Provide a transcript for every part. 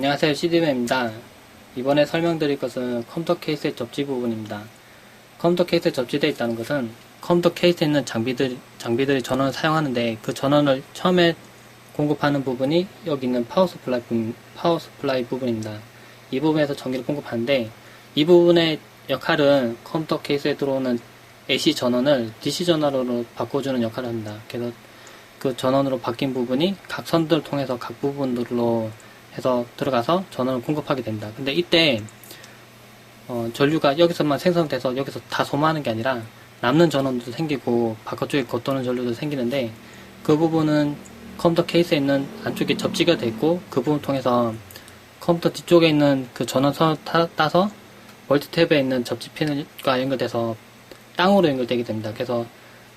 안녕하세요 CD맨입니다. 이번에 설명드릴 것은 컴퓨터 케이스의 접지 부분입니다. 컴퓨터 케이스에 접지되어 있다는 것은 컴퓨터 케이스에 있는 장비들, 장비들이 전원을 사용하는데 그 전원을 처음에 공급하는 부분이 여기 있는 파워 스플라이, 부분, 파워 스플라이 부분입니다. 이 부분에서 전기를 공급하는데 이 부분의 역할은 컴퓨터 케이스에 들어오는 AC 전원을 DC 전원으로 바꿔주는 역할을 합니다. 그래서 그 전원으로 바뀐 부분이 각 선들을 통해서 각 부분들로 해서 들어가서 전원을 공급하게 됩니다. 근데 이때 어, 전류가 여기서만 생성돼서 여기서 다 소모하는 게 아니라 남는 전원도 생기고 바깥쪽에 겉도는 전류도 생기는데 그 부분은 컴퓨터 케이스에 있는 안쪽에 접지가 돼 있고 그 부분 통해서 컴퓨터 뒤쪽에 있는 그 전원선을 타- 따서 멀티탭에 있는 접지핀과 연결돼서 땅으로 연결되게 됩니다. 그래서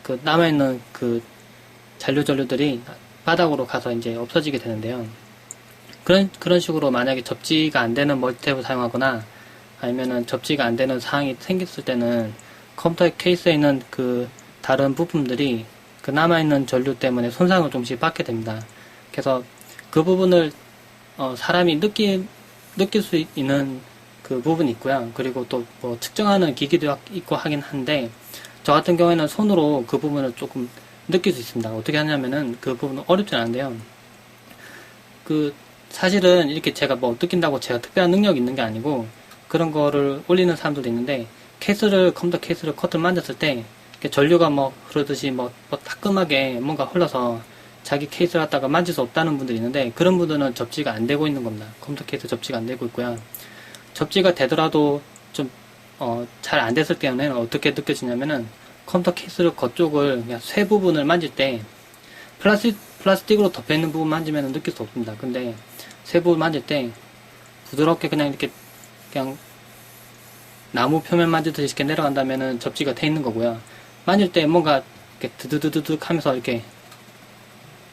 그 남아있는 그 잔류 전류들이 바닥으로 가서 이제 없어지게 되는데요. 그런 그런 식으로 만약에 접지가 안 되는 멀티탭을 사용하거나 아니면은 접지가 안 되는 상황이 생겼을 때는 컴퓨터 케이스에 있는 그 다른 부품들이 그 남아있는 전류 때문에 손상을 조금씩 받게 됩니다. 그래서 그 부분을 어, 사람이 느끼, 느낄 수 있는 그 부분이 있고요. 그리고 또 뭐 측정하는 기기도 있고 하긴 한데 저 같은 경우에는 손으로 그 부분을 조금 느낄 수 있습니다. 어떻게 하냐면은 그 부분은 어렵진 않은데요. 그 사실은 이렇게 제가 뭐 느낀다고 제가 특별한 능력이 있는 게 아니고 그런 거를 올리는 사람들도 있는데 케이스를 컴퓨터 케이스를 커트를 만졌을 때 전류가 뭐 흐르듯이 뭐, 뭐 따끔하게 뭔가 흘러서 자기 케이스를 갖다가 만질 수 없다는 분들이 있는데 그런 분들은 접지가 안 되고 있는 겁니다. 컴퓨터 케이스 접지가 안 되고 있고요. 접지가 되더라도 좀 어, 잘 안 됐을 때는 어떻게 느껴지냐면은 컴퓨터 케이스를 겉쪽을 그냥 쇠 부분을 만질 때 플라스틱, 플라스틱으로 덮여 있는 부분 만지면 느낄 수 없습니다. 근데 쇠 부분 만질 때 부드럽게 그냥 이렇게 그냥 나무 표면 만지듯이 이렇게 내려간다면은 접지가 돼 있는 거고요. 만질 때 뭔가 이렇게 드드드드득 하면서 이렇게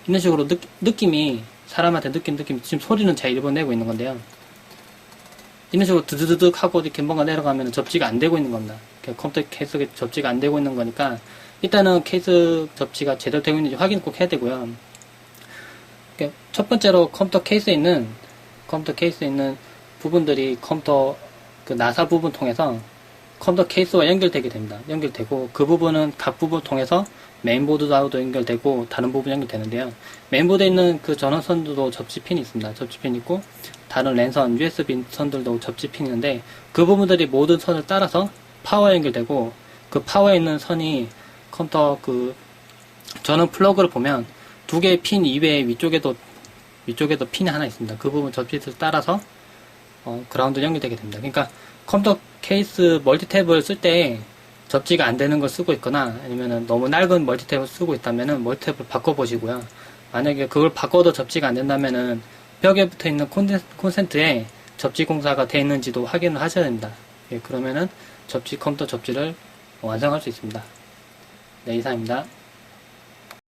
이런 식으로 느, 느낌이 사람한테 느낀 느낌이 지금 소리는 제가 일본 내고 있는 건데요. 이런 식으로 드드드득 하고 이렇게 뭔가 내려가면 접지가 안 되고 있는 겁니다. 컴퓨터 케이스에 접지가 안 되고 있는 거니까 일단은 케이스 접지가 제대로 되고 있는지 확인 꼭 해야 되고요. 첫 번째로 컴퓨터 케이스에 있는 컴퓨터 케이스에 있는 부분들이 컴퓨터 그 나사 부분 통해서 컴퓨터 케이스와 연결되게 됩니다. 연결되고 그 부분은 각 부분 통해서 메인보드하고도 연결되고 다른 부분 연결되는데요. 메인보드에 있는 그 전원선도 접지핀이 있습니다. 접지핀 있고 다른 랜선, USB 선들도 접지핀이 있는데 그 부분들이 모든 선을 따라서 파워 연결되고 그 파워에 있는 선이 컴퓨터 그 전원 플러그를 보면 두 개의 핀 이외에 위쪽에도 위쪽에도 핀이 하나 있습니다. 그 부분 접지를 따라서 어, 그라운드 연결되게 됩니다. 그러니까 컴퓨터 케이스 멀티탭을 쓸 때 접지가 안 되는 걸 쓰고 있거나 아니면은 너무 낡은 멀티탭을 쓰고 있다면은 멀티탭을 바꿔보시고요. 만약에 그걸 바꿔도 접지가 안 된다면은 벽에 붙어 있는 콘센- 콘센트에 접지 공사가 돼 있는지도 확인을 하셔야 됩니다. 예, 그러면은 접지 컴퓨터 접지를 완성할 수 있습니다. 네, 이상입니다.